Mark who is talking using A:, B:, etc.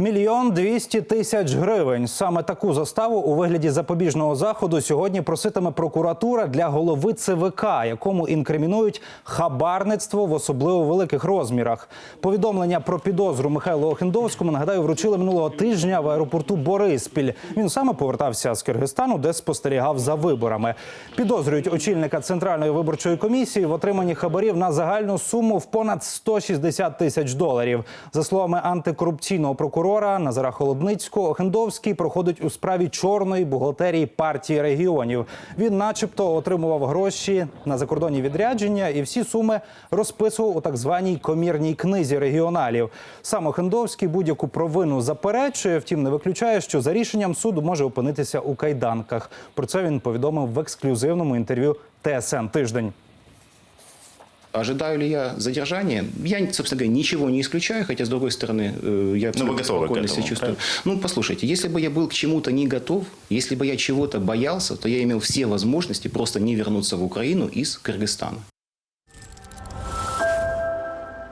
A: Мільйон двісті тисяч гривень. Саме таку заставу у вигляді запобіжного заходу сьогодні проситиме прокуратура для голови ЦВК, якому інкримінують хабарництво в особливо великих розмірах. Повідомлення про підозру Михайлу Охендовському нагадаю вручили минулого тижня в аеропорту Бориспіль. Він саме повертався з Киргизстану, де спостерігав за виборами. Підозрюють очільника центральної виборчої комісії в отриманні хабарів на загальну суму в понад 160 тисяч доларів. За словами антикорупційного прокурора Назара Холодницького, Охендовський проходить у справі чорної бухгалтерії партії регіонів. Він, начебто, отримував гроші на закордонні відрядження, і всі суми розписував у так званій комірній книзі регіоналів. Сам Охендовський будь-яку провину заперечує, втім не виключає, що за рішенням суду може опинитися у кайданках. Про це він повідомив в ексклюзивному інтерв'ю ТСН тиждень.
B: Ожидаю ли я задержания? Я, собственно говоря, ничего не исключаю, хотя, с другой стороны, э, я абсолютно
C: Ну, готовы к
B: спокойно
C: этому,
B: себя чувствую. Ну, послушайте, если бы я был к чему-то не готов, если бы я чего-то боялся, то я имел все возможности просто не вернуться в Украину из Кыргызстана.